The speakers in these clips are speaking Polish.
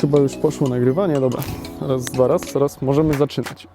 Chyba już poszło nagrywanie, dobra. Raz, dwa, raz, teraz możemy zaczynać.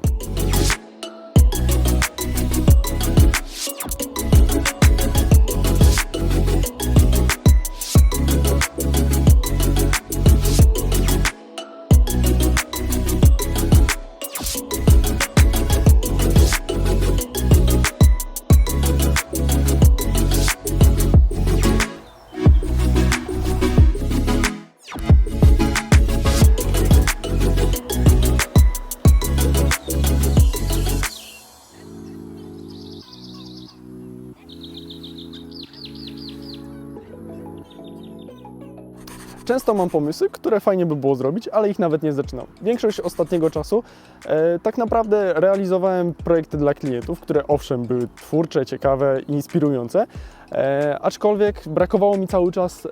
Często mam pomysły, które fajnie by było zrobić, ale ich nawet nie zaczynam. Większość ostatniego czasu e, tak naprawdę realizowałem projekty dla klientów, które owszem były twórcze, ciekawe, inspirujące, e, aczkolwiek brakowało mi cały czas e,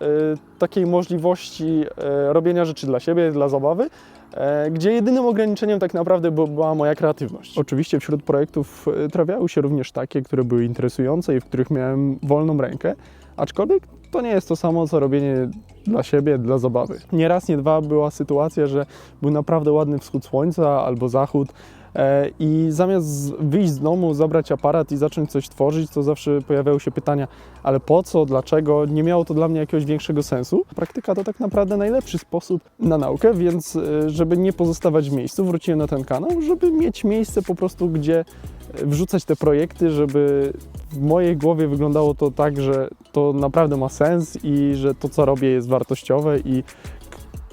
takiej możliwości e, robienia rzeczy dla siebie, dla zabawy, e, gdzie jedynym ograniczeniem tak naprawdę by- była moja kreatywność. Oczywiście wśród projektów e, trafiały się również takie, które były interesujące i w których miałem wolną rękę, aczkolwiek to nie jest to samo, co robienie dla siebie, dla zabawy. Nie raz, nie dwa była sytuacja, że był naprawdę ładny wschód słońca albo zachód e, i zamiast wyjść z domu, zabrać aparat i zacząć coś tworzyć, to zawsze pojawiały się pytania, ale po co, dlaczego? Nie miało to dla mnie jakiegoś większego sensu. Praktyka to tak naprawdę najlepszy sposób na naukę, więc e, żeby nie pozostawać w miejscu, wróciłem na ten kanał, żeby mieć miejsce po prostu, gdzie e, wrzucać te projekty, żeby w mojej głowie wyglądało to tak, że to naprawdę ma sens i że to, co robię, jest wartościowe i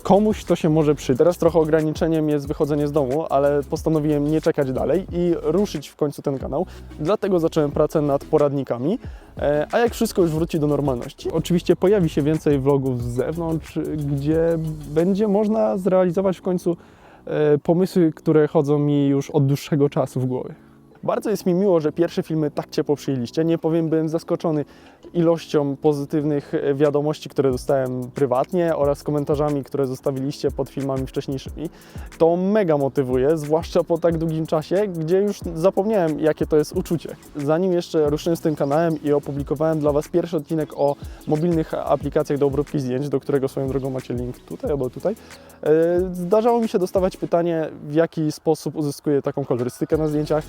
komuś to się może przydać. Teraz trochę ograniczeniem jest wychodzenie z domu, ale postanowiłem nie czekać dalej i ruszyć w końcu ten kanał. Dlatego zacząłem pracę nad poradnikami. E, A jak wszystko już wróci do normalności, oczywiście pojawi się więcej vlogów z zewnątrz, gdzie będzie można zrealizować w końcu e, pomysły, które chodzą mi już od dłuższego czasu w głowie. Bardzo jest mi miło, że pierwsze filmy tak ciepło przyjęliście. Nie powiem, byłem zaskoczony ilością pozytywnych e, wiadomości, które dostałem prywatnie oraz komentarzami, które zostawiliście pod filmami wcześniejszymi. To mega motywuje, zwłaszcza po tak długim czasie, gdzie już zapomniałem, jakie to jest uczucie. Zanim jeszcze ruszyłem z tym kanałem i opublikowałem dla Was pierwszy odcinek o mobilnych aplikacjach do obróbki zdjęć, do którego swoją drogą macie link tutaj albo tutaj, e, zdarzało mi się dostawać pytanie, w jaki sposób uzyskuję taką kolorystykę na zdjęciach,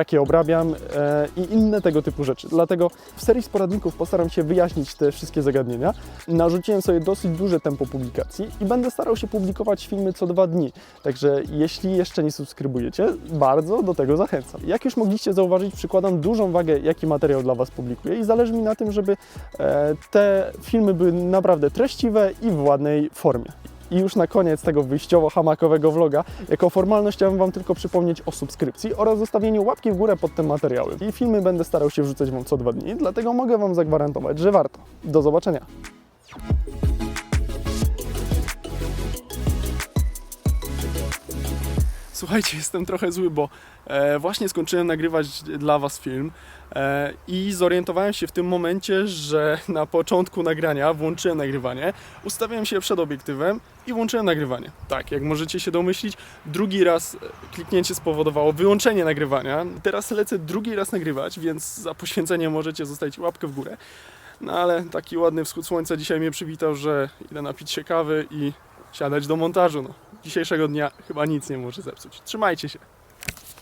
jakie obrabiam e, i inne tego typu rzeczy. Dlatego w serii z poradników postaram się wyjaśnić te wszystkie zagadnienia. Narzuciłem sobie dosyć duże tempo publikacji i będę starał się publikować filmy co dwa dni. Także jeśli jeszcze nie subskrybujecie, bardzo do tego zachęcam. Jak już mogliście zauważyć, przykładam dużą wagę, jaki materiał dla Was publikuję i zależy mi na tym, żeby e, te filmy były naprawdę treściwe i w ładnej formie. I już na koniec tego wyjściowo-hamakowego vloga, jako formalność chciałem Wam tylko przypomnieć o subskrypcji oraz zostawieniu łapki w górę pod tym materiałem. I filmy będę starał się wrzucać Wam co dwa dni, dlatego mogę Wam zagwarantować, że warto. Do zobaczenia. Słuchajcie, jestem trochę zły, bo e, właśnie skończyłem nagrywać dla Was film e, i zorientowałem się w tym momencie, że na początku nagrania włączyłem nagrywanie, ustawiłem się przed obiektywem i włączyłem nagrywanie. Tak, jak możecie się domyślić, drugi raz e, kliknięcie spowodowało wyłączenie nagrywania. Teraz lecę drugi raz nagrywać, więc za poświęcenie możecie zostawić łapkę w górę. No ale taki ładny wschód słońca dzisiaj mnie przywitał, że idę napić się kawy i siadać do montażu. No, dzisiejszego dnia chyba nic nie może zepsuć. Trzymajcie się.